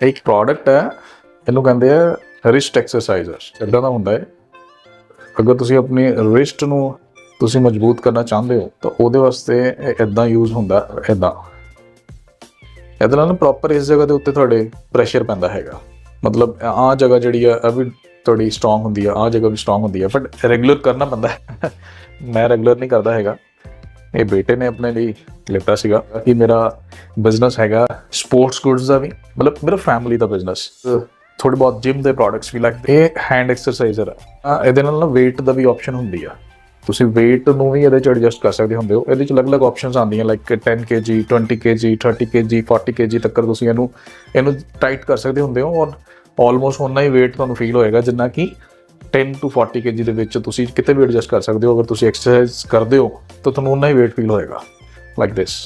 ਇਹ ਇੱਕ ਪ੍ਰੋਡਕਟ ਹੈ, ਇਹਨੂੰ ਕਹਿੰਦੇ ਆ ਰਿਸਟ ਐਕਸਰਸਾਈਜ਼ਰ ਇਦਾਂ ਦਾ ਹੁੰਦਾ ਹੈ। ਅਗਰ ਤੁਸੀਂ ਆਪਣੀ ਰਿਸਟ ਨੂੰ ਤੁਸੀਂ ਮਜ਼ਬੂਤ ਕਰਨਾ ਚਾਹੁੰਦੇ ਹੋ, ਤਾਂ ਉਹਦੇ ਵਾਸਤੇ ਇਦਾਂ ਯੂਜ਼ ਹੁੰਦਾ ਇਦਾਂ ਇਹਦੇ ਨਾਲ ਪ੍ਰੋਪਰ ਇਸ ਜਗ੍ਹਾ ਦੇ ਉੱਤੇ ਤੁਹਾਡੇ ਪ੍ਰੈਸ਼ਰ ਪੈਂਦਾ ਹੈਗਾ। ਮਤਲਬ ਆਹ ਜਗ੍ਹਾ ਜਿਹੜੀ ਆ, ਇਹ ਵੀ ਤੁਹਾਡੀ ਸਟਰੋਂਗ ਹੁੰਦੀ ਆ, ਆਹ ਜਗ੍ਹਾ ਵੀ ਸਟਰੋਂਗ ਹੁੰਦੀ ਆ ਬਟ ਰੈਗੂਲਰ ਕਰਨਾ ਪੈਂਦਾ ਮੈਂ ਰੈਗੂਲਰ ਨਹੀਂ ਕਰਦਾ ਹੈਗਾ। ਇਹ ਬੇਟੇ ਨੇ ਆਪਣੇ ਲਈ ਲਿੱਤਾ ਸੀਗਾ। ਕਿ ਮੇਰਾ ਬਿਜ਼ਨਸ ਹੈਗਾ ਸਪੋਰਟਸ ਗੁੱਡਸ ਦਾ ਵੀ। ਮਤਲਬ ਮੇਰਾ ਫੈਮਿਲੀ ਦਾ ਬਿਜ਼ਨਸ ਥੋੜੇ ਬਹੁਤ ਜਿਮ ਦੇ ਪ੍ਰੋਡਕਟਸ ਵੀ ਲਾਈਕ ਇਹ ਹੈਂਡ ਐਕਸਰਸਾਈਜ਼ਰ ਆ। ਇਹਦੇ ਨਾਲ ਨਾ weight ਦਾ ਵੀ ਆਪਸ਼ਨ ਹੁੰਦੀ ਆ। ਤੁਸੀਂ weight ਨੂੰ ਵੀ ਇਹਦੇ ਚ ਐਡਜਸਟ ਕਰ ਸਕਦੇ ਹੁੰਦੇ ਹੋ। ਇਹਦੇ ਚ ਅਲੱਗ-ਅਲੱਗ ਆਪਸ਼ਨਸ ਆਉਂਦੀਆਂ like 10 kg 20 kg 30 kg 40 kg ਤੱਕ ਤੁਸੀਂ ਇਹਨੂੰ ਇਹਨੂੰ ਟਾਈਟ ਕਰ ਸਕਦੇ ਹੁੰਦੇ ਹੋ। ਔਰ ਆਲਮੋਸਟ ਉਨਾ ਹੀ weight ਤੁਹਾਨੂੰ ਫੀਲ ਹੋਏਗਾ ਜਿੰਨਾ ਕਿ 10 to 40 kg ਦੇ ਵਿੱਚ ਤੁਸੀਂ ਕਿਤੇ ਵੀ ਐਡਜਸਟ ਕਰ ਸਕਦੇ ਹੋ। ਅਗਰ ਤੁਸੀਂ ਐਕਸਰਸਾਈਜ਼ ਕਰਦੇ ਹੋ ਤਾਂ ਤੁਹਾਨੂੰ ਉਨਾ ਹੀ weight ਫੀਲ ਹੋਏਗਾ। ਲਾਈਕ ਦਿਸ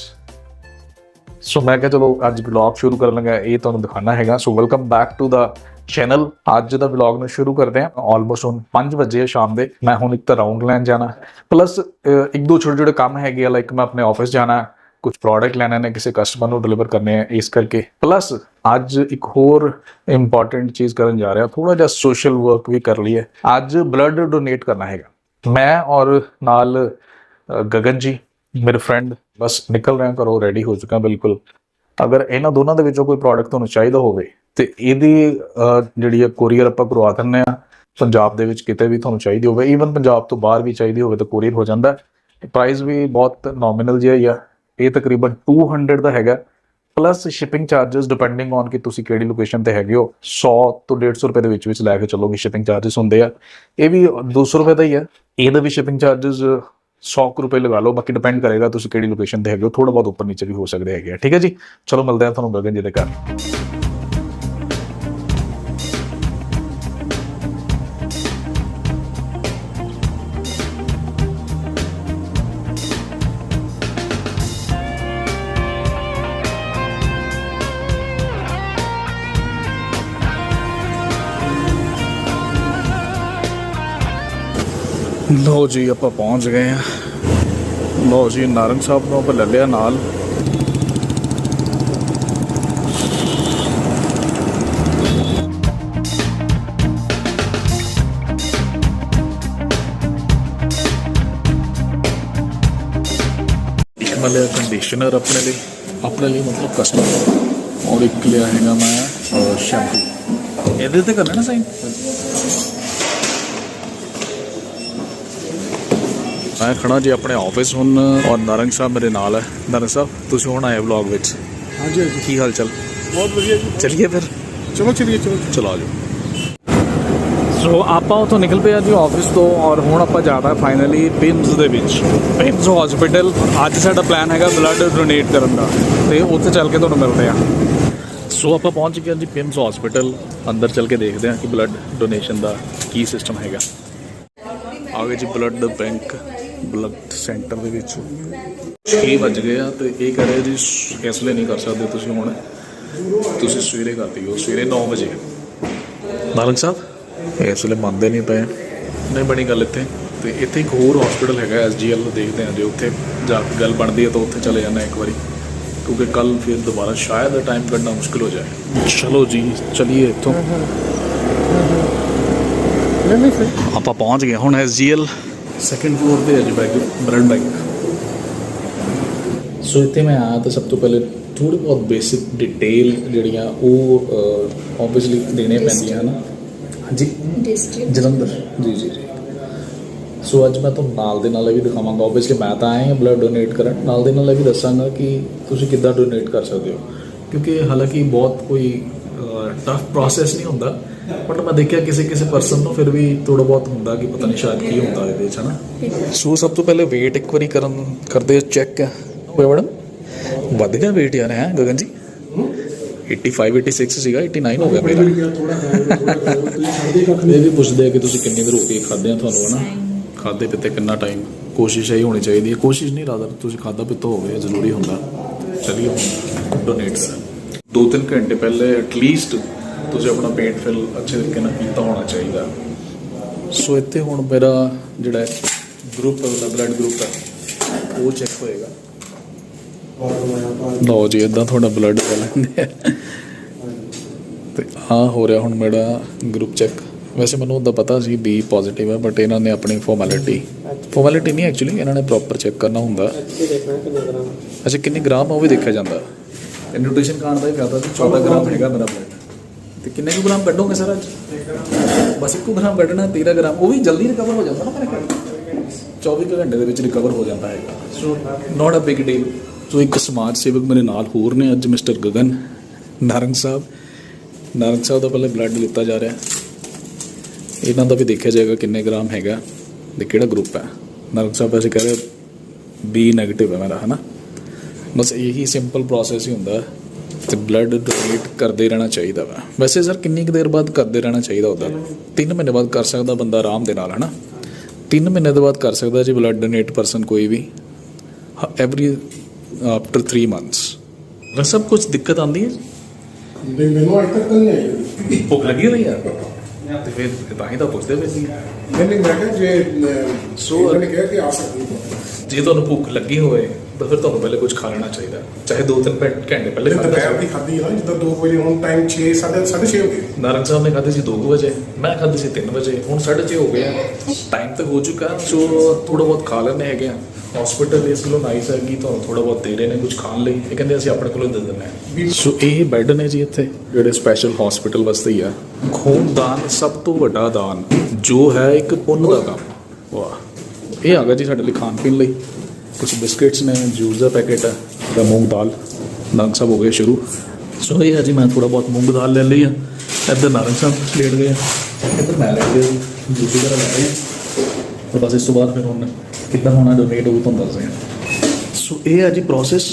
ਸੋ ਮੈਂ ਕਿਹਾ ਚਲੋ ਅੱਜ ਵਲੌਗ ਸ਼ੁਰੂ ਕਰਨ ਲੱਗਾ, ਇਹ ਤੁਹਾਨੂੰ ਦਿਖਾਣਾ ਹੈਗਾ। So welcome back to the channel ਅੱਜ ਦਾ ਵਲੌਗ ਨੂੰ ਸ਼ੁਰੂ ਕਰਦੇ ਹਾਂ। ਆਲਮੋਸਟ ਹੁਣ 5 ਵਜੇ ਆ ਸ਼ਾਮ ਦੇ। ਮੈਂ ਹੁਣ ਇੱਕ ਤਾਂ ਰਾਉਂਡ ਲੈਣ ਜਾਣਾ। ਪਲੱਸ ਇੱਕ ਦੋ ਛੋਟੇ ਛੋਟੇ ਕੰਮ ਹੈਗੇ ਆ ਲਾਈਕ ਮੈਂ ਆਪਣੇ ਆਫਿਸ ਜਾਣਾ। ਕੁਝ ਪ੍ਰੋਡਕਟ ਲੈਣੇ ਨੇ, ਕਿਸੇ ਕਸਟਮਰ ਨੂੰ ਡਿਲੀਵਰ ਕਰਨੇ ਆ, ਇਸ ਕਰਕੇ। ਪਲੱਸ ਅੱਜ ਇੱਕ ਹੋਰ ਇੰਪੋਰਟੈਂਟ ਚੀਜ਼ ਕਰਨ ਜਾ ਰਿਹਾ। ਥੋੜਾ ਜਿਹਾ ਸੋਸ਼ਲ ਵਰਕ ਵੀ ਕਰ ਲਈਏ। ਅੱਜ ਬਲੱਡ ਡੋਨੇਟ ਕਰਨਾ ਹੈਗਾ। ਮੈਂ ਔਰ ਨਾਲ ਗਗਨ ਜੀ ਮੇਰੇ ਫਰੈਂਡ ਬਸ ਨਿਕਲ ਰਹੇ ਹਾਂ ਘਰੋਂ ਰੈਡੀ ਹੋ ਚੁੱਕਾ, ਬਿਲਕੁਲ। ਅਗਰ ਇਹਨਾਂ ਦੋਨਾਂ ਦੇ ਵਿੱਚੋਂ ਕੋਈ ਪ੍ਰੋਡਕਟ ਤੁਹਾਨੂੰ ਚਾਹੀਦਾ ਹੋਵੇ, ਤੇ ਇਹਦੀ ਜਿਹੜੀ ਆ ਕੋਰੀਅਰ ਆਪਾਂ ਕਰਵਾ ਦਿੰਨੇ ਆ ਪੰਜਾਬ ਦੇ ਵਿੱਚ ਕਿਤੇ ਵੀ ਤੁਹਾਨੂੰ ਚਾਹੀਦੀ ਹੋਵੇ ਈਵਨ ਪੰਜਾਬ ਤੋਂ ਬਾਹਰ ਵੀ ਚਾਹੀਦੀ ਹੋਵੇ ਤਾਂ ਕੋਰੀਅਰ ਹੋ ਜਾਂਦਾ। ਪ੍ਰਾਈਸ ਵੀ ਬਹੁਤ ਨੋਮੀਨਲ ਜਿਹਾ ਹੀ ਆ। ਇਹ ਤਕਰੀਬਨ 200 ਦਾ ਹੈਗਾ। Plus shipping charges depending on ਕਿ ਤੁਸੀਂ ਕਿਹੜੀ ਲੋਕੇਸ਼ਨ ਤੇ ਹੈਗੇ ਹੋ 100 ਤੋਂ 150 ਰੁਪਏ ਦੇ ਵਿੱਚ ਵਿੱਚ ਲੈ ਕੇ ਚੱਲੋਗੇ ਸ਼ਿਪਿੰਗ ਚਾਰजेस ਹੁੰਦੇ ਆ। ਇਹ ਵੀ 200 ਰੁਪਏ ਦਾ ਹੀ ਆ। ਇਹਦਾ ਵੀ ਸ਼ਿਪਿੰਗ ਚਾਰजेस 100 ਕੁ ਰੁਪਏ ਲਗਾ ਲਓ, ਬਾਕੀ ਡਿਪੈਂਡ ਕਰੇਗਾ ਤੁਸੀਂ ਕਿਹੜੀ ਲੋਕੇਸ਼ਨ ਤੇ ਹੈਗੇ ਹੋ ਥੋੜਾ ਬਹੁਤ ਉੱਪਰ ਨੀਚੇ ਵੀ ਹੋ ਸਕਦੇ ਹੈਗੇ ਆ। ਠੀਕ ਹੈ ਜੀ? ਚਲੋ, ਮਿਲਦੇ ਆ ਤੁਹਾਨੂੰ ਗਗਨ ਜੀ ਦੇ ਘਰ। ਲਓ ਜੀ, ਆਪਾਂ ਪਹੁੰਚ ਗਏ ਆ ਲਓ ਜੀ, ਨਾਰੰਗ ਸਾਹਿਬ ਨੂੰ ਆਪਾਂ ਲੈ ਲਿਆ ਨਾਲ। ਮੈਂ ਲਿਆ ਕੰਡੀਸ਼ਨਰ ਆਪਣੇ ਲਈ ਆਪਣੇ ਲਈ ਮਤਲਬ ਕਸਟਮਰ ਔਰ ਇੱਕ ਲਿਆ ਹੈਗਾ ਮੈਂ ਸ਼ੈਂਪੂ ਇਹਦੇ ਤੇ ਕਰਨਾ ਨਾ ਸਾਈਨ ਮੈਂ ਖੜਾ ਜੀ ਆਪਣੇ ਆਫਿਸ ਹੁਣ ਔਰ ਨਾਰੰਗ ਸਾਹਿਬ ਮੇਰੇ ਨਾਲ ਹੈ। ਨਾਰੰਗ ਸਾਹਿਬ ਤੁਸੀਂ ਹੁਣ ਆਏ ਵਲੌਗ ਵਿੱਚ। ਹਾਂਜੀ ਹਾਂਜੀ। ਕੀ ਹਾਲ ਚਾਲ? ਬਹੁਤ ਵਧੀਆ ਜੀ। ਚਲਿਏ ਫਿਰ? ਚਲੋ ਚਲੀਏ ਚਲੋ। ਚਲੋ ਆਜੋ ਸੋ ਆਪਾਂ ਉਥੋਂ ਨਿਕਲ ਪਏ ਆ ਜੀ ਆਫਿਸ ਤੋਂ ਔਰ ਹੁਣ ਆਪਾਂ ਜਾਣਾ ਫਾਈਨਲੀ ਪਿੰਸ ਦੇ ਵਿੱਚ। ਪਿੰਸ ਹਸਪੀਟਲ ਅੱਜ ਸਾਡਾ ਪਲਾਨ ਹੈਗਾ ਬਲੱਡ ਡੋਨੇਟ ਕਰਨ ਦਾ। ਤੇ ਉੱਥੇ ਚੱਲ ਕੇ ਤੁਹਾਨੂੰ ਮਿਲਦੇ ਆ ਸੋ ਆਪਾਂ ਪਹੁੰਚ ਗਏ ਹਾਂ ਜੀ ਪਿੰਸ ਹਸਪੀਟਲ ਅੰਦਰ ਚੱਲ ਕੇ ਦੇਖਦੇ ਹਾਂ ਕਿ ਬਲੱਡ ਡੋਨੇਸ਼ਨ ਦਾ ਕੀ ਸਿਸਟਮ ਹੈਗਾ। ਆ ਗਏ ਜੀ ਬਲੱਡ ਬੈਂਕ ਬਲੱਡ ਸੈਂਟਰ ਦੇ ਵਿੱਚ। 6 ਵੱਜ ਗਏ ਆ ਤੇ ਇਹ ਕਹ ਰਹੇ ਜੀ ਇਸ ਲਈ ਨਹੀਂ ਕਰ ਸਕਦੇ ਤੁਸੀਂ ਹੁਣ। ਤੁਸੀਂ ਸਵੇਰੇ ਕਰ ਦਿਓ ਸਵੇਰੇ 9 ਵਜੇ। ਨਾਲਕ ਸਾਹਿਬ? ਇਸ ਵੇਲੇ ਮੰਨਦੇ ਨਹੀਂ ਪਏ। ਨਹੀਂ ਬਣੀ ਗੱਲ ਇੱਥੇ। ਤੇ ਇੱਥੇ ਇੱਕ ਹੋਰ ਹਸਪੀਟਲ ਹੈਗਾ ਐਸਜੀਐਲ ਦੇਖਦੇ ਹਾਂ ਜੇ ਉੱਥੇ ਜਾ ਕੇ ਗੱਲ ਬਣਦੀ ਹੈ ਤਾਂ ਉੱਥੇ ਚਲੇ ਜਾਣਾ ਇੱਕ ਵਾਰੀ। ਕਿਉਂਕਿ ਕੱਲ ਫਿਰ ਦੁਬਾਰਾ ਸ਼ਾਇਦ ਟਾਈਮ ਕੱਢਣਾ ਮੁਸ਼ਕਿਲ ਹੋ ਜਾਏ। ਚਲੋ ਜੀ ਚਲਿਏ ਇੱਥੋਂ। ਨਹੀਂ ਨਹੀਂ ਸਹੀ ਆਪਾਂ ਪਹੁੰਚ ਗਏ। ਹੁਣ ਐਸਜੀਐਲ ਸੈਕੰਡ ਫਲੋਰ ਤੇ ਹੈ ਜੀ ਬੈਂਕ ਬਲੱਡ ਬੈਂਕ ਸੋ ਇੱਥੇ ਮੈਂ ਆਇਆ ਤਾਂ ਸਭ ਤੋਂ ਪਹਿਲੇ ਥੋੜੀ ਬਹੁਤ ਬੇਸਿਕ ਡਿਟੇਲ ਜਿਹੜੀਆਂ ਉਹ ਆਬਵੀਅਸਲੀ ਦੇਣੇ ਪੈਂਦੀਆਂ ਹਨ? ਹਾਂਜੀ। ਡਿਸਟ੍ਰਿਕਟ ਜਲੰਧਰ। ਜੀ ਜੀ ਜੀ। ਸੋ ਅੱਜ ਮੈਂ ਤੁਹਾਨੂੰ ਨਾਲ ਦੇ ਨਾਲ ਇਹ ਵੀ ਦਿਖਾਵਾਂਗਾ। ਆਬਵੀਅਸਲੀ ਮੈਂ ਤਾਂ ਆਇਆ ਹਾਂ ਬਲੱਡ ਡੋਨੇਟ ਕਰਨ। ਨਾਲ ਦੇ ਨਾਲ ਇਹ ਵੀ ਦੱਸਾਂਗਾ ਕਿ ਤੁਸੀਂ ਕਿੱਦਾਂ ਡੋਨੇਟ ਕਰ ਸਕਦੇ ਹੋ। ਕਿਉਂਕਿ ਹਾਲਾਂਕਿ ਬਹੁਤ ਕੋਈ ਟਫ ਪ੍ਰੋਸੈਸ ਨਹੀਂ ਹੁੰਦਾ। ਬਟ ਮੈਂ ਦੇਖਿਆ ਕਿਸੇ ਕਿਸੇ ਪਰਸਨ ਨੂੰ ਫਿਰ ਵੀ ਥੋੜਾ ਬਹੁਤ ਹੁੰਦਾ ਕਿ ਪਤਾ ਨਹੀਂ ਸ਼ਾਇਦ ਕੀ ਹੁੰਦਾ ਇਹਦੇ ਵਿੱਚ ਹਨਾ? ਸੋ ਸਭ ਤੋਂ ਪਹਿਲੇ weight ਇੱਕ ਵਾਰੀ ਕਰਨ ਕਰਦੇ ਚੈੱਕ ਹੋਇਆ ਮੈਡਮ ਵੱਧ ਗਿਆ weight ਯਾਰ ਹੈ ਗਗਨ ਜੀ? 85 86 ਸੀਗਾ 89 ਹੋ ਗਿਆ ਮੇਰਾ। ਥੋੜਾ ਹੈ ਥੋੜਾ ਹੈ ਤੁਸੀਂ ਛੱਡਦੇ ਕੱਖ ਇਹ ਵੀ ਪੁੱਛਦੇ ਆ ਕਿ ਤੁਸੀਂ ਕਿੰਨੀ ਦੇਰ ਹੋ ਖਾਦੇ ਆ ਤੁਹਾਨੂੰ ਹਨਾ? ਖਾਦੇ ਪੀਤੇ ਕਿੰਨਾ ਟਾਈਮ ਕੋਸ਼ਿਸ਼ ਇਹੀ ਹੋਣੀ ਚਾਹੀਦੀ ਹੈ। ਕੋਸ਼ਿਸ਼ ਨਹੀਂ ਰਾਦਰ ਤੁਸੀਂ ਖਾਦਾ ਪੀਤਾ ਹੋਵੇ ਜ਼ਰੂਰੀ ਹੁੰਦਾ। ਚਲਿਏ ਡੋਨੇਟ ਦੋ ਤਿੰਨ ਘੰਟੇ ਪਹਿਲੇ ਐਟਲੀਸਟ ਤੁਸੀਂ ਆਪਣਾ ਪੇਟ ਫਿਲ ਅੱਛੇ ਤਰੀਕੇ ਨਾਲ ਕੀਤਾ ਹੋਣਾ ਚਾਹੀਦਾ। ਸੋ ਇੱਥੇ ਹੁਣ ਮੇਰਾ ਜਿਹੜਾ ਗਰੁੱਪ ਹੈ ਬਲੱਡ ਗਰੁੱਪ ਹੈ, ਉਹ ਚੈੱਕ ਹੋਏਗਾ। ਲਓ ਜੀ ਇਦਾਂ ਤੁਹਾਡਾ ਬਲੱਡ ਲੈ ਲੈਂਦੇ ਆ ਤੇ ਆ ਹੋ ਰਿਹਾ ਹੁਣ ਮੇਰਾ ਗਰੁੱਪ ਚੈੱਕ ਵੈਸੇ ਮੈਨੂੰ ਉਹਦਾ ਪਤਾ ਸੀ ਬੀ ਪੋਜ਼ਿਟਿਵ ਹੈ ਬਟ ਇਹਨਾਂ ਨੇ ਆਪਣੀ ਫਾਰਮੈਲਿਟੀ ਫਾਰਮੈਲਿਟੀ ਨਹੀਂ ਐਕਚੁਅਲੀ ਇਹਨਾਂ ਨੇ ਪ੍ਰੋਪਰ ਚੈੱਕ ਕਰਨਾ ਹੁੰਦਾ। ਅੱਛਾ, ਕਿੰਨੇ ਗ੍ਰਾਮ ਆ ਉਹ ਵੀ ਦੇਖਿਆ ਜਾਂਦਾ। ਨਿਊਟ੍ਰੀਸ਼ਨ ਖਾਣ ਦਾ ਹੀ ਫਾਇਦਾ ਸੀ 14 ਗ੍ਰਾਮ ਹੈਗਾ ਮੇਰਾ ਬਲੱਡ ਤੇ ਕਿੰਨੇ ਕੁ ਗ੍ਰਾਮ ਕੱਢੋਗੇ ਸਰ? ਅੱਜ ਬਸ ਇੱਕੋ ਗ੍ਰਾਮ ਕੱਢਣਾ 13 ਗ੍ਰਾਮ, ਉਹ ਵੀ ਜਲਦੀ ਰਿਕਵਰ ਹੋ ਜਾਂਦਾ ਨਾ ਮੇਰੇ ਖਿਆਲ 24 ਕੁ ਘੰਟੇ ਦੇ ਵਿੱਚ ਰਿਕਵਰ ਹੋ ਜਾਂਦਾ ਹੈਗਾ। ਸੋ ਨਾਟ ਅ ਬਿਗ ਡੀਲ ਸੋ ਇੱਕ ਸਮਾਜ ਸੇਵਕ ਮੇਰੇ ਨਾਲ ਹੋਰ ਨੇ ਅੱਜ ਮਿਸਟਰ ਗਗਨ ਨਾਰੰਗ ਸਾਹਿਬ। ਨਾਰੰਗ ਸਾਹਿਬ ਦਾ ਪਹਿਲੇ ਬਲੱਡ ਲਿੱਤਾ ਜਾ ਰਿਹਾ। ਇਹਨਾਂ ਦਾ ਵੀ ਦੇਖਿਆ ਜਾਏਗਾ ਕਿੰਨੇ ਗ੍ਰਾਮ ਹੈਗਾ ਤੇ ਕਿਹੜਾ ਗਰੁੱਪ ਹੈ। ਨਾਰੰਗ ਸਾਹਿਬ ਵੈਸੇ ਕਹਿ ਰਹੇ ਬੀ 네ਗੇਟਿਵ ਹੈ ਮੇਰਾ, ਹਨਾ? ਬਸ ਇਹੀ ਸਿੰਪਲ ਪ੍ਰੋਸੈਸ ਹੀ ਹੁੰਦਾ। ਤੇ ਬਲੱਡ ਡੋਨੇਟ ਕਰਦੇ ਰਹਿਣਾ ਚਾਹੀਦਾ ਵਾ। ਵੈਸੇ ਸਰ ਕਿੰਨੀ ਕੁ ਦੇਰ ਬਾਅਦ ਕਰਦੇ ਰਹਿਣਾ ਚਾਹੀਦਾ ਹੁੰਦਾ 3 ਮਹੀਨੇ ਬਾਅਦ ਕਰ ਸਕਦਾ ਬੰਦਾ ਆਰਾਮ ਦੇ ਨਾਲ ਹਨਾ? 3 ਮਹੀਨੇ ਦੇ ਬਾਅਦ ਕਰ ਸਕਦਾ ਜੀ ਬਲੱਡ ਡੋਨੇਟ ਪਰਸਨ ਕੋਈ ਵੀ। ਐਵਰੀ ਆਫਟਰ 3 ਮੰਥਸ ਵੈਸੇ ਸਭ ਕੁਝ ਦਿੱਕਤ ਆਉਂਦੀ ਹੈ? ਨਹੀਂ ਮੈਨੂੰ ਅੱਜ ਤੱਕ ਨਹੀਂ ਆਈ। ਭੁੱਖ ਲੱਗੀ ਹੋਈ ਯਾਰ ਤੇ ਫਿਰ ਤਾਂ ਹੀ ਤਾਂ ਪੁੱਛਦੇ ਪਏ ਸੀ। ਨਹੀਂ ਨਹੀਂ ਮੈਂ ਕਿਹਾ ਜੇ ਸੋ- ਸੋ ਨੇ ਕਿਹਾ ਕਿ ਆ ਸਕਦੀ ਹੈ ਜੇ ਤੁਹਾਨੂੰ ਭੁੱਖ ਲੱਗੀ ਹੋਵੇ ਤਾਂ ਫਿਰ ਤੁਹਾਨੂੰ ਪਹਿਲੇ ਕੁਝ ਖਾ ਲੈਣਾ ਚਾਹੀਦਾ। ਚਾਹੇ 2-3 ਘੰਟੇ ਪਹਿਲੇ ਤੇ ਖਾਣਾ ਦੁਪਹਿਰ ਦੀ ਖਾਦੀ ਹੈ ਜਿੱਦਾਂ 2 ਵਜੇ ਹੁਣ ਟਾਈਮ 6 6:30 ਹੋ ਗਏ। ਨਾਰੰਗ ਸਾਹਿਬ ਨੇ ਖਾਧੀ ਸੀ 2 ਵਜੇ ਮੈਂ ਖਾਧੀ ਸੀ 3 ਵਜੇ ਹੁਣ 6:30 ਹੋ ਗਏ ਆ। ਟਾਈਮ ਤਾਂ ਹੋ ਚੁੱਕਾ ਸੋ ਥੋੜਾ ਬਹੁਤ ਖਾ ਲੈਣੇ ਹੈਗੇ ਆ। ਹਸਪੀਟਲ ਇਸ ਵੱਲੋਂ ਨਾਈਸ ਹੈ ਕਿ ਤੁਹਾਨੂੰ ਥੋੜਾ ਬਹੁਤ ਦੇ ਰਹੇ ਨੇ ਕੁਝ ਖਾਣ ਲਈ। ਇਹ ਕਹਿੰਦੇ ਅਸੀਂ ਆਪਣੇ ਕੋਲੋਂ ਦੇ ਦਿੰਦੇ ਹਾਂ। ਸੋ ਇਹ ਬੈੱਡ ਨੇ ਜੀ ਇੱਥੇ ਜਿਹੜੇ ਸਪੈਸ਼ਲ ਹਸਪੀਟਲ ਵਾਸਤੇ ਹੀ ਆ। ਖੂਨਦਾਨ ਸਭ ਤੋਂ ਵੱਡਾ ਦਾਨ ਜੋ ਹੈ ਇੱਕ ਪੁੰਨ ਦਾ ਕੰਮ। ਵਾਹ। ਇਹ ਆ ਗਿਆ ਜੀ ਸਾਡੇ ਲਈ ਖਾਣ ਪੀਣ ਲਈ। ਕੁਝ ਬਿਸਕਟਸ ਨੇ, ਜੂਸ ਦਾ ਪੈਕੇਟ ਹੈ ਦਾ ਮੂੰਗ ਦਾਲ। ਨਾਰੰਗ ਸਾਹਿਬ ਹੋ ਗਏ ਸ਼ੁਰੂ। ਸੋ ਇਹ ਹੈ ਜੀ, ਮੈਂ ਥੋੜਾ ਬਹੁਤ ਮੂੰਗ ਦਾਲ ਲੈ ਲਈ ਆ। ਇੱਧਰ ਨਾਰੰਗ ਸਾਹਿਬ ਲੇਟ ਗਏ ਆ। ਇੱਧਰ ਮੈਂ ਲੈ ਗਿਆ ਜੀ ਜੂਸ ਵਗੈਰਾ ਲੈ ਰਹੇ ਆ ਤੇ ਬਸ ਇਸ ਤੋਂ ਬਾਅਦ ਫਿਰ ਹੁਣ ਕਿੱਦਾਂ ਹੋਣਾ ਡੋਨੇਟ ਉਹ ਵੀ ਤੁਹਾਨੂੰ ਦੱਸਦੇ ਆ। ਸੋ ਇਹ ਹੈ ਜੀ ਪ੍ਰੋਸੈਸ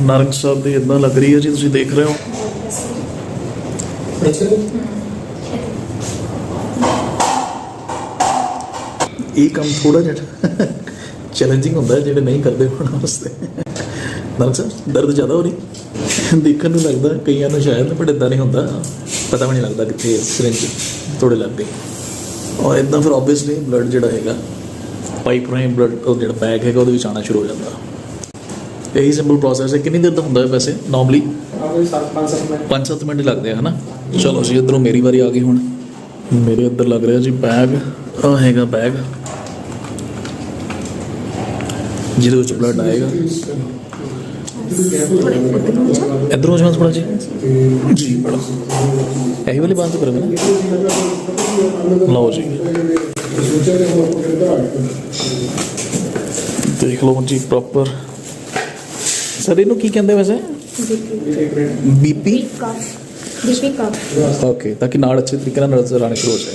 ਨਾਰੰਗ ਸਾਹਿਬ ਦੀ ਇਦਾਂ ਲੱਗ ਰਹੀ ਹੈ ਜੀ, ਤੁਸੀਂ ਦੇਖ ਰਹੇ ਹੋ। ਇਹ ਕੰਮ ਥੋੜਾ ਜਿਹਾ ਚੈਲੰਜਿੰਗ ਹੁੰਦਾ ਜਿਹੜੇ ਨਹੀਂ ਕਰਦੇ ਉਹਨਾਂ ਵਾਸਤੇ। ਨਾਰੰਗ ਸਾਹਿਬ, ਦਰਦ ਜ਼ਿਆਦਾ ਹੋ ਰਹੀ? ਦੇਖਣ ਨੂੰ ਲੱਗਦਾ ਕਈਆਂ ਨੂੰ ਸ਼ਾਇਦ ਬਟ ਇਦਾਂ ਨਹੀਂ ਹੁੰਦਾ। ਪਤਾ ਵੀ ਨਹੀਂ ਲੱਗਦਾ ਕਿੱਥੇ ਸਿਰਿੰਜ ਥੋੜੇ ਲੱਗ ਗਏ। ਔਰ ਇਦਾਂ ਫਿਰ ਆਬਵੀਅਸਲੀ ਬਲੱਡ ਜਿਹੜਾ ਹੈਗਾ ਪਾਈਪ ਰਾਹੀਂ ਬਲੱਡ ਉਹ ਜਿਹੜਾ ਬੈਗ ਹੈਗਾ, ਉਹਦੇ ਵਿੱਚ ਆਉਣਾ ਸ਼ੁਰੂ ਹੋ ਜਾਂਦਾ। ਇਹੀ ਸਿੰਪਲ ਪ੍ਰੋਸੈਸ ਹੈ। ਕਿੰਨੀ ਦੇਰ ਦਾ ਹੁੰਦਾ ਹੈ ਵੈਸੇ ਨਾਰਮਲੀ 5-7 ਮਿੰਟ ਲੱਗਦੇ ਆ, ਹਨਾ? ਚਲੋ ਜੀ, ਇਧਰੋਂ ਮੇਰੀ ਵਾਰੀ ਆ ਗਈ ਹੁਣ। ਮੇਰੇ ਇੱਧਰ ਲੱਗ ਰਿਹਾ ਜੀ ਬੈਗ ਆ ਹੈਗਾ ਬੈਗ ਜਿਹਦੇ ਵਿੱਚ ਬਲੱਡ ਆਏਗਾ। ਇਧਰੋਂ ਜਵਾਨ ਥੋੜਾ ਜੀ। ਜੀ ਬੜਾ ਇਹੀ ਵਾਲੀ ਬਾਤ ਕਰੋ ਨਾ। ਲਓ ਜੀ। ਦੇਖ ਲਓ ਜੀ ਪ੍ਰੋਪਰ ਸਰ ਇਹਨੂੰ ਕੀ ਕਹਿੰਦੇ ਵੈਸੇ? ਬੀਪੀ ਦੀਪਿਕਾ ਓਕੇ ਤਾਂ ਕਿ ਨਾਲ ਅੱਛੇ ਤਰੀਕੇ ਨਾਲ ਨਜ਼ਰ ਆਣੇ ਸ਼ੁਰੂ ਹੋ ਜਾਏ।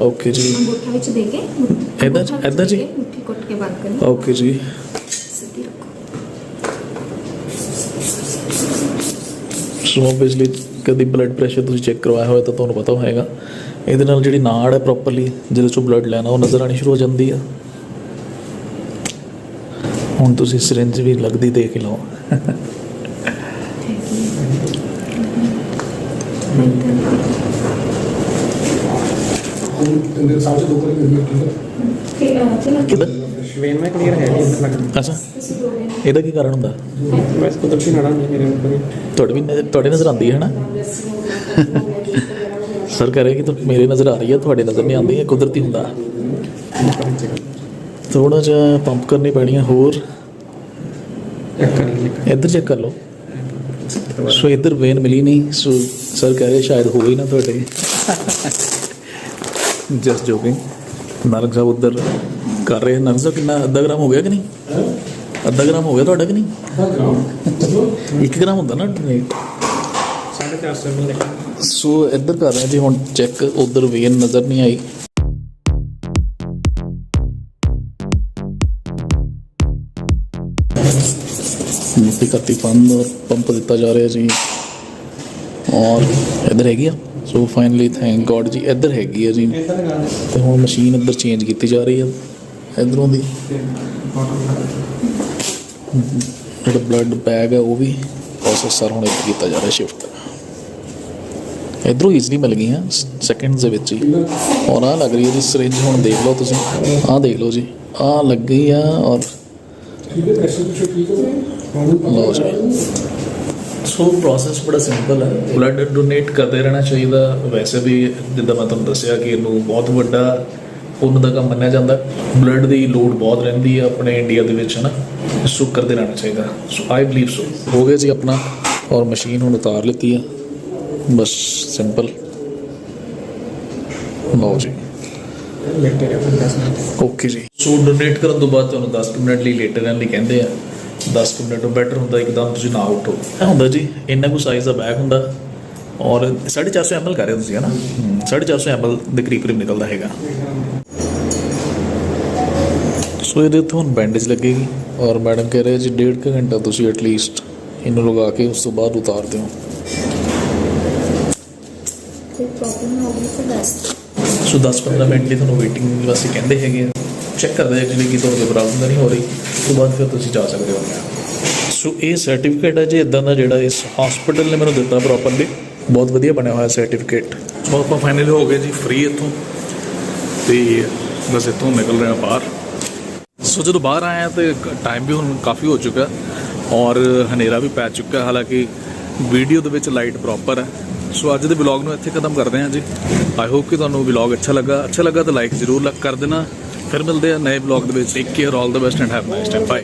ਓਕੇ ਜੀ। ਅੰਗੂਠਾ ਵਿੱਚ ਦੇ ਕੇ ਇਦਾਂ ਇਦਾਂ ਜੀ ਮੁੱਠੀ ਕੁੱਟ ਕੇ ਬੰਦ ਕਰਨੀ ਓਕੇ ਜੀ। ਸਿੱਧੀ ਰੱਖੋ। ਸੋ ਬਿਜਲੀ ਕਦੀ ਬਲੱਡ ਪ੍ਰੈਸ਼ਰ ਤੁਸੀਂ ਚੈੱਕ ਕਰਵਾਇਆ ਹੋਇਆ ਤਾਂ ਤੁਹਾਨੂੰ ਪਤਾ ਹੋਏਗਾ। ਇਹਦੇ ਨਾਲ ਜਿਹੜੀ ਨਾੜ ਹੈ ਪ੍ਰੋਪਰਲੀ ਜਿਹਦੇ ਚੋਂ ਬਲੱਡ ਲੈਣਾ ਉਹ ਨਜ਼ਰ ਆਣੀ ਸ਼ੁਰੂ ਹੋ ਜਾਂਦੀ ਆ। ਹੁਣ ਤੁਸੀਂ ਸਿਰਿੰਜ ਵੀ ਲੱਗਦੀ ਦੇਖ ਲਓ। ਤੰਦੇ ਸਾਹ ਚ ਦੋ ਕਰੀ ਮਿਲ ਗਈ ਤੇ ਚਲੋ। ਕਿਦਾਂ? ਵੇਨ ਮੈਂ ਕਲੀਅਰ ਹੈ ਨਹੀਂ ਅੰਦਰ ਲੱਗਦਾ ਅੱਛਾ ਇਹਦਾ ਕੀ ਕਾਰਨ ਹੁੰਦਾ? ਬਸ ਕੁਦਰਤੀ ਨੜਾ ਨਹੀਂ ਮੇਰੇ ਉੱਪਰ ਹੀ। ਤੁਹਾਡੇ ਵੀ ਨਜ਼ਰ ਤੁਹਾਡੇ ਨਜ਼ਰ ਆਉਂਦੀ ਹੈ ਨਾ ਸਰ ਕਹ ਰਹੇ ਕਿ ਤੁ ਮੇਰੇ ਨਜ਼ਰ ਆ ਰਹੀ ਹੈ ਤੁਹਾਡੇ ਨਜ਼ਰ ਨਹੀਂ ਆਉਂਦੀ ਹੈ ਕੁਦਰਤੀ ਹੁੰਦਾ। ਥੋੜਾ ਜਿਹਾ ਪੰਪ ਕਰਨੀ ਪੈਣੀ ਹੈ ਹੋਰ। ਚੈੱਕ ਕਰ ਲਈ ਇੱਧਰ ਚੈੱਕ ਕਰ ਲਓ। ਸੋ ਇੱਧਰ ਵੇਨ ਮਿਲੀ ਨਹੀਂ ਸੋ ਸਰ ਕਹ ਰਹੇ ਸ਼ਾਇਦ ਹੋ ਗਈ ਨਾ ਤੁਹਾਡੇ। ਜਸਟ ਜੋਕਿੰਗ ਨਾਰਕ ਸਾਹਿਬ ਉੱਧਰ ਕਰ ਰਹੇ ਨਾਰਕ ਸਾਹਿਬ, ਕਿੰਨਾ ਅੱਧਾ ਗ੍ਰਾਮ ਹੋ ਗਿਆ ਕਿ ਨਹੀਂ? ਅੱਧਾ ਗ੍ਰਾਮ ਹੋ ਗਿਆ ਤੁਹਾਡਾ ਕਿ ਨਹੀਂ? 1 ਗ੍ਰਾਮ ਹੁੰਦਾ ਨਾ ਸਾਢੇ ਚਾਰ ਮਿਲ ਸੋ ਇੱਧਰ ਕਰ ਰਹੇ ਜੀ, ਹੁਣ ਚੈੱਕ ਉਧਰ ਵੇਨ ਨਜ਼ਰ ਨਹੀਂ ਆਈ। ਮਿੱਟੀ ਕੱਤੀ ਪੰਦ ਪੰਪ ਦਿੱਤਾ ਜਾ ਰਿਹਾ ਜੀ। ਔਰ ਇੱਧਰ ਹੈਗੀ ਆ। ਸੋ ਫਾਈਨਲੀ ਥੈਂਕ ਗੋਡ ਜੀ, ਇੱਧਰ ਹੈਗੀ ਆ ਜੀ। ਇਦਾਂ ਤੇ ਹੁਣ ਮਸ਼ੀਨ ਇੱਧਰ ਚੇਂਜ ਕੀਤੀ ਜਾ ਰਹੀ ਆ। ਇੱਧਰੋਂ ਦੀ। ਜਿਹੜਾ ਬਲੱਡ ਬੈਗ ਹੈ ਉਹ ਵੀ ਪ੍ਰੋਸੈਸਰ ਹੁਣ ਇੱਥੇ ਕੀਤਾ ਜਾ ਰਿਹਾ ਸ਼ਿਫਟ ਇਧਰੋਂ ਈਜ਼ਲੀ ਮਿਲ ਗਈਆਂ ਸੈਕਿੰਡਸ ਦੇ ਵਿੱਚ ਹੀ। ਔਰ ਆ ਲੱਗ ਰਹੀ ਹੈ ਜੀ ਸਿਰਿੰਜ ਹੁਣ ਦੇਖ ਲਓ ਤੁਸੀਂ। ਆਹ ਦੇਖ ਲਓ ਜੀ। ਆਹ ਲੱਗ ਗਈ ਆ ਔਰ ਠੀਕ ਲਓ ਜੀ। ਸੋ ਪ੍ਰੋਸੈਸ ਬੜਾ ਸਿੰਪਲ ਹੈ। ਬਲੱਡ ਡੋਨੇਟ ਕਰਦੇ ਰਹਿਣਾ ਚਾਹੀਦਾ। ਵੈਸੇ ਵੀ ਜਿੱਦਾਂ ਮੈਂ ਤੁਹਾਨੂੰ ਦੱਸਿਆ ਕਿ ਇਹਨੂੰ ਬਹੁਤ ਵੱਡਾ ਪੁੰਨ ਦਾ ਕੰਮ ਮੰਨਿਆ ਜਾਂਦਾ। ਬਲੱਡ ਦੀ ਲੋਡ ਬਹੁਤ ਰਹਿੰਦੀ ਹੈ ਆਪਣੇ ਇੰਡੀਆ ਦੇ ਵਿੱਚ ਹਨਾ? ਸੋ ਕਰਦੇ ਰਹਿਣਾ ਚਾਹੀਦਾ। ਸੋ ਆਈ ਬਲੀਵ ਸੋ ਹੋ ਗਿਆ ਜੀ ਆਪਣਾ। ਔਰ ਮਸ਼ੀਨ ਹੁਣ ਉਤਾਰ ਲਿੱਤੀ ਹੈ। ਬਸ ਸਿੰਪਲ ਲਓ ਜੀ। ਲੇਟੇ ਰਹੇ ਫਿਰ 10 ਮਿੰਟ ਓਕੇ ਜੀ। ਸੋ ਡੋਨੇਟ ਕਰਨ ਤੋਂ ਬਾਅਦ ਤੁਹਾਨੂੰ 10 ਕੁ ਮਿੰਟ ਲਈ ਲੇਟੇ ਰਹਿਣ ਲਈ ਕਹਿੰਦੇ ਆ। 10 ਮਿੰਟ ਨੂੰ ਬੈਟਰ ਹੁੰਦਾ ਇੱਕਦਮ ਤੁਸੀਂ ਨਾ ਉਠੋ। ਇਹ ਹੁੰਦਾ ਜੀ ਇੰਨਾ ਕੁ ਸਾਈਜ਼ ਦਾ ਬੈਗ ਹੁੰਦਾ। ਔਰ 450 ਐਮਐਲ ਕਰ ਰਹੇ ਤੁਸੀਂ ਹਨਾ 450 ਐਮਐਲ ਦੇ ਕਰੀਬ ਕਰੀਬ ਨਿਕਲਦਾ ਹੈਗਾ। ਸੋ ਇਹਦੇ ਤੋਂ ਹੁਣ ਬੈਂਡੇਜ ਲੱਗੇਗੀ। ਔਰ ਮੈਡਮ ਕਹਿ ਰਹੇ ਜੀ ਡੇਢ ਕੁ ਘੰਟਾ ਤੁਸੀਂ ਐਟਲੀਸਟ ਇਹਨੂੰ ਲਗਾ ਕੇ ਉਸ ਤੋਂ ਬਾਅਦ ਉਤਾਰ ਦਿਓ। ਕੋਈ ਪ੍ਰੋਬਲਮ ਹੋਵੇ ਤਾਂ ਦੱਸ ਸੋ 10 15 ਮਿੰਟ ਲਈ ਤੁਹਾਨੂੰ ਵੇਟਿੰਗ ਵਾਸਤੇ ਕਹਿੰਦੇ ਹੈਗੇ ਆ। ਚੈੱਕ ਕਰਦੇ ਐਕਚੁਅਲੀ ਕਿ ਤੁਹਾਡੇ ਕੋਲ ਪ੍ਰੋਬਲਮ ਤਾਂ ਨਹੀਂ ਹੋ ਰਹੀ। ਉਸ ਤੋਂ ਬਾਅਦ ਫਿਰ ਤੁਸੀਂ ਜਾ ਸਕਦੇ ਹੋ। ਸੋ ਇਹ ਸਰਟੀਫਿਕੇਟ ਹੈ ਜੀ ਇਦਾਂ ਦਾ ਜਿਹੜਾ ਇਸ ਹਸਪੀਟਲ ਨੇ ਮੈਨੂੰ ਦਿੱਤਾ ਪ੍ਰੋਪਰਲੀ ਬਹੁਤ ਵਧੀਆ ਬਣਿਆ ਹੋਇਆ ਸਰਟੀਫਿਕੇਟ ਸੋ ਆਪਾਂ ਫਾਈਨਲੀ ਹੋ ਗਏ ਜੀ ਫ੍ਰੀ ਇੱਥੋਂ। ਤੇ ਬਸ ਇੱਥੋਂ ਨਿਕਲ ਰਹੇ ਹਾਂ ਬਾਹਰ। ਸੋ ਜਦੋਂ ਬਾਹਰ ਆਇਆ ਤੇ ਟਾਈਮ ਵੀ ਹੁਣ ਕਾਫੀ ਹੋ ਚੁੱਕਾ ਔਰ ਹਨੇਰਾ ਵੀ ਪੈ ਚੁੱਕਾ ਹਾਲਾਂਕਿ ਵੀਡੀਓ ਦੇ ਵਿੱਚ ਲਾਈਟ ਪ੍ਰੋਪਰ ਹੈ। ਸੋ ਅੱਜ ਦੇ ਵਲੌਗ ਨੂੰ ਇੱਥੇ ਖਤਮ ਕਰਦੇ ਹਾਂ ਜੀ। ਆਈ ਹੋਪ ਕਿ ਤੁਹਾਨੂੰ ਵਲੌਗ ਅੱਛਾ ਲੱਗਾ। ਅੱਛਾ ਲੱਗਾ ਤਾਂ ਲਾਈਕ ਜ਼ਰੂਰ ਲੱਗ ਕਰ ਦੇਣਾ। ਫਿਰ ਮਿਲਦੇ ਆ ਨਏ ਵਲੌਗ ਦੇ ਵਿੱਚ। Take care all the best and have nice time bye